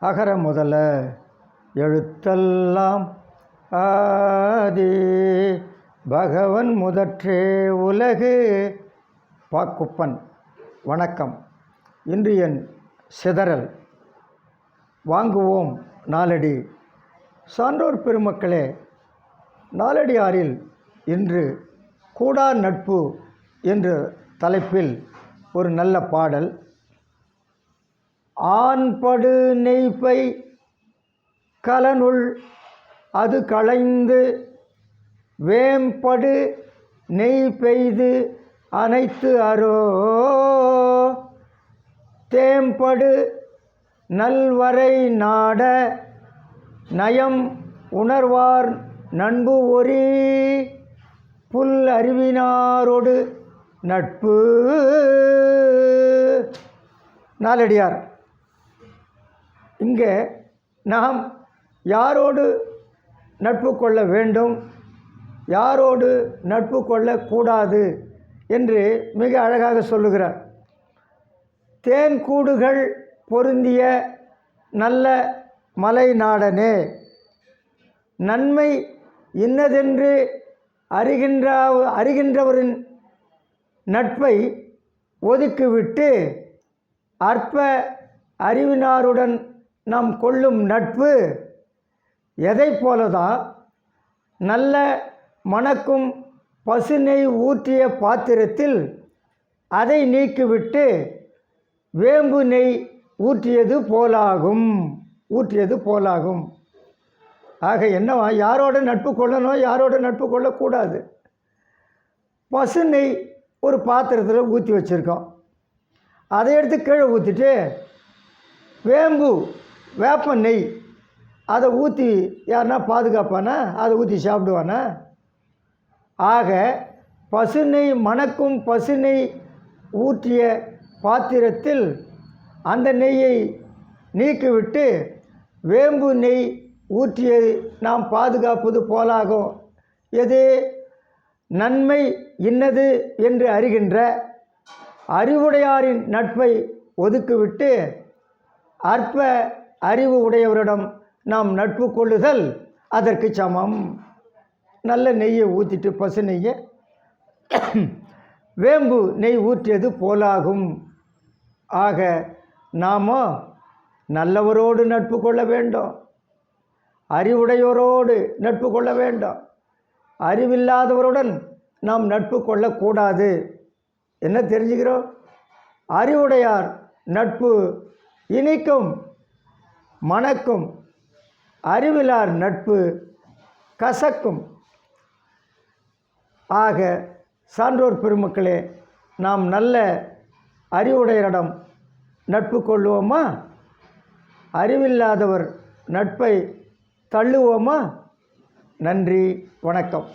அகர முதல எழுத்தெல்லாம். ஆதி பகவன் முதற்றே உலகு. பாக்குப்பன் வணக்கம். இன்று என் சிதறல். வாங்குவோம் நாலடி சான்றோர் பெருமக்களே நாளடியாரில் இன்று கூடா நட்பு என்ற தலைப்பில் ஒரு நல்ல பாடல். ஆண்படு நெய்ப்பை கலனுள் அது களைந்து வேம்படு நெய் பெய்து அனைத்து அரோ தேம்படு நல்வரை நாட நயம் உணர்வார் நண்பு ஒரி. புல் அறிவினாரோடு நட்பு. நாலடியார். இங்கே நாம் யாரோடு நட்பு கொள்ள வேண்டும்? யாரோடு நட்பு கொள்ளக்கூடாது? என்று மிக அழகாக சொல்லுகிறார். தேன் கூடுகள் பொருந்திய நல்ல மலை நாடனே நன்மை இன்னதென்று அறிகின்ற அறிகின்றவரின் நட்பை ஒதுக்கிவிட்டு அற்ப அறிவினாருடன் நாம் கொள்ளும் நட்பு எதை போலதான் நல்ல மணக்கும் பசுனை ஊற்றிய பாத்திரத்தில் அதை நீக்கிவிட்டு வேம்பு நெய் ஊற்றியது போலாகும். ஊற்றியது போலாகும். ஆக என்னவா? யாரோட நட்பு கொள்ளணும் யாரோட நட்பு கொள்ளக்கூடாது. பசு நெய் ஒரு பாத்திரத்தில் ஊற்றி வச்சுருக்கோம். அதை எடுத்து கீழே ஊற்றிட்டு வேம்பு வேப்ப நெய். அதை ஊற்றி யாருன்னா பாதுகாப்பானா? அதை ஊற்றி சாப்பிடுவானா? ஆக பசு நெய் மணக்கும் பசுனை ஊற்றிய பாத்திரத்தில் அந்த நெய்யை நீக்கிவிட்டு வேம்பு நெய் ஊற்றியது நாம் பாதுகாப்பது போலாகும். எது? நன்மை இன்னது என்று அறிகின்ற அறிவுடையாரின் நட்பை ஒதுக்கிவிட்டு அற்ப அறிவு உடையவரிடம் நாம் நட்பு கொள்ளுதல் அதற்கு சமம். நல்ல நெய்யை ஊற்றிட்டு பசு நெய்யை வேம்பு நெய் ஊற்றியது போலாகும். ஆக நாமோ நல்லவரோடு நட்பு கொள்ள வேண்டும். அறிவுடையோரோடு நட்பு கொள்ள வேண்டும். அறிவில்லாதவருடன் நாம் நட்பு கொள்ளக்கூடாது. என்ன தெரிஞ்சுக்கிறோம்? அறிவுடையார் நட்பு இனிக்கும் மணக்கும் அறிவிலார் நட்பு கசக்கும். ஆக சான்றோர் பெருமக்களே நாம் நல்ல அறிவுடையரிடம் நட்பு கொள்வோமா அறிவில்லாதவர் நட்பை தள்ளுவோமா? நன்றி வணக்கம்.